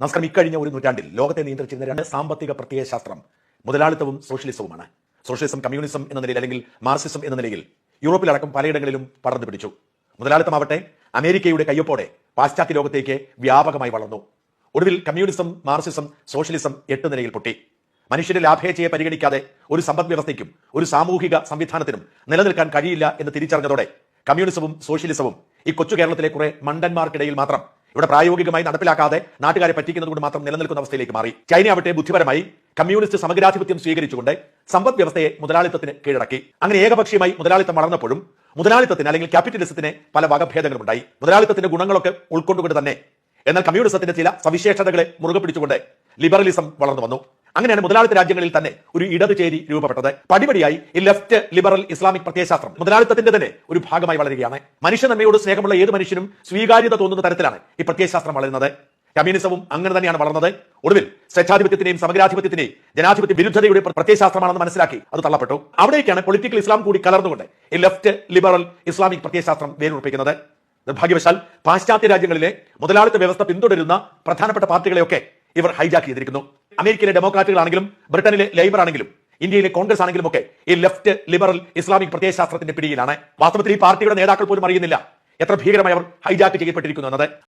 നമസ്കാരം. ഇക്കഴിഞ്ഞ ഒരു നൂറ്റാണ്ടിൽ ലോകത്തെ നിയന്ത്രിച്ചിരുന്ന രണ്ട് സാമ്പത്തിക പ്രത്യയശാസ്ത്രം മുതലാളിത്തവും സോഷ്യലിസവുമാണ്. സോഷ്യലിസം കമ്മ്യൂണിസം എന്ന നിലയിൽ അല്ലെങ്കിൽ മാർസിസം എന്ന നിലയിൽ യൂറോപ്പിലടക്കം പലയിടങ്ങളിലും പടർന്നു പിടിച്ചു. മുതലാളിത്തമാവട്ടെ അമേരിക്കയുടെ കയ്യൊപ്പോടെ പാശ്ചാത്യ ലോകത്തേക്ക് വ്യാപകമായി വളർന്നു. ഒടുവിൽ കമ്മ്യൂണിസം മാർസിസം സോഷ്യലിസം എട്ട് നിലയിൽ പൊട്ടി. മനുഷ്യന്റെ ലാഭേച്ഛയെ പരിഗണിക്കാതെ ഒരു സമ്പദ് വ്യവസ്ഥയ്ക്കും ഒരു സാമൂഹിക സംവിധാനത്തിനും നിലനിൽക്കാൻ കഴിയില്ല എന്ന് തിരിച്ചറിഞ്ഞതോടെ കമ്മ്യൂണിസവും സോഷ്യലിസവും ഈ കൊച്ചു കേരളത്തിലെ കുറെ മണ്ടന്മാർക്കിടയിൽ മാത്രം ഇവിടെ പ്രായോഗികമായി നടപ്പിലാക്കാതെ നാട്ടുകാരെ പറ്റിക്കുന്നത് കൊണ്ട് മാത്രം നിലനിൽക്കുന്ന അവസ്ഥയിലേക്ക് മാറി. ചൈന ആവട്ടെ ബുദ്ധിപരമായി കമ്മ്യൂണിസ്റ്റ് സമഗ്രാധിപത്യം സ്വീകരിച്ചുകൊണ്ട് സമ്പദ് വ്യവസ്ഥയെ മുതലാളിത്തത്തിന് കീഴടക്കി. അങ്ങനെ ഏകപക്ഷീയമായി മുതലാളിത്തം വളർന്നപ്പോഴും മുതലാളിത്തത്തിന് അല്ലെങ്കിൽ ക്യാപിറ്റലിസത്തിന് പല വകഭേദങ്ങളുണ്ടായി. മുതലാളിത്തത്തിന്റെ ഗുണങ്ങളൊക്കെ ഉൾക്കൊണ്ടുകൊണ്ട് തന്നെ. എന്നാൽ കമ്മ്യൂണിസത്തിന്റെ ചില സവിശേഷതകളെ മുറുകെ പിടിച്ചുകൊണ്ട് ലിബറലിസം വളർന്നു വന്നു. അങ്ങനെയാണ് മുതലാളിത്ത രാജ്യങ്ങളിൽ തന്നെ ഒരു ഇടത് ചേരി രൂപപ്പെട്ടത്. പടിപടിയായി ഈ ലെഫ്റ്റ് ലിബറൽ ഇസ്ലാമിക് പ്രത്യയശാസ്ത്രം മുതലാളിത്തത്തിന്റെ തന്നെ ഒരു ഭാഗമായി വളരുകയാണ്. മനുഷ്യ നന്മയോട് സ്നേഹമുള്ള ഏത് മനുഷ്യനും സ്വീകാര്യത തോന്നുന്ന തരത്തിലാണ് ഈ പ്രത്യയശാസ്ത്രം വളരുന്നത്. കമ്മ്യൂണിസവും അങ്ങനെ തന്നെയാണ് വളർന്നത്. ഒടുവിൽ സ്വേച്ഛാധിപത്യത്തിന്റെയും സമഗ്രാധിപത്യത്തിന്റെയും ജനാധിപത്യ വിരുദ്ധതയുടെ പ്രത്യയശാസ്ത്രമാണെന്ന് മനസ്സിലാക്കി അത് തള്ളപ്പെട്ടു. അവിടേക്കാണ് പൊളിറ്റിക്കൽ ഇസ്ലാം കൂടി കലർന്നുകൊണ്ട് ഈ ലെഫ്റ്റ് ലിബറൽ ഇസ്ലാമിക് പ്രത്യയശാസ്ത്രം വേരുറപ്പിക്കുന്നത് നിർഭാഗ്യവശാൽ പാശ്ചാത്യ രാജ്യങ്ങളിലെ മുതലാളിത്ത വ്യവസ്ഥ പിന്തുടരുന്ന പ്രധാനപ്പെട്ട പാർട്ടികളെയൊക്കെ ഇവർ ഹൈജാക്ക് ചെയ്തിരിക്കുന്നു. അമേരിക്കയിലെ ഡെമോക്രാറ്റുകളാണെങ്കിലും ബ്രിട്ടനിലെ ലേബർ ആണെങ്കിലും ഇന്ത്യയിലെ കോൺഗ്രസ് ആണെങ്കിലും ഒക്കെ ഈ ലെഫ്റ്റ് ലിബറൽ ഇസ്ലാമിക് പ്രത്യയശാസ്ത്രത്തിന്റെ പിടിയിലാണ്. വാസ്തവത്തിൽ ഈ പാർട്ടിയുടെ നേതാക്കൾ പോലും അറിയുന്നില്ല എത്ര ഭീകരമായി അവർ ഹൈജാക്ക് ചെയ്യപ്പെട്ടിരിക്കുന്നു എന്നത്.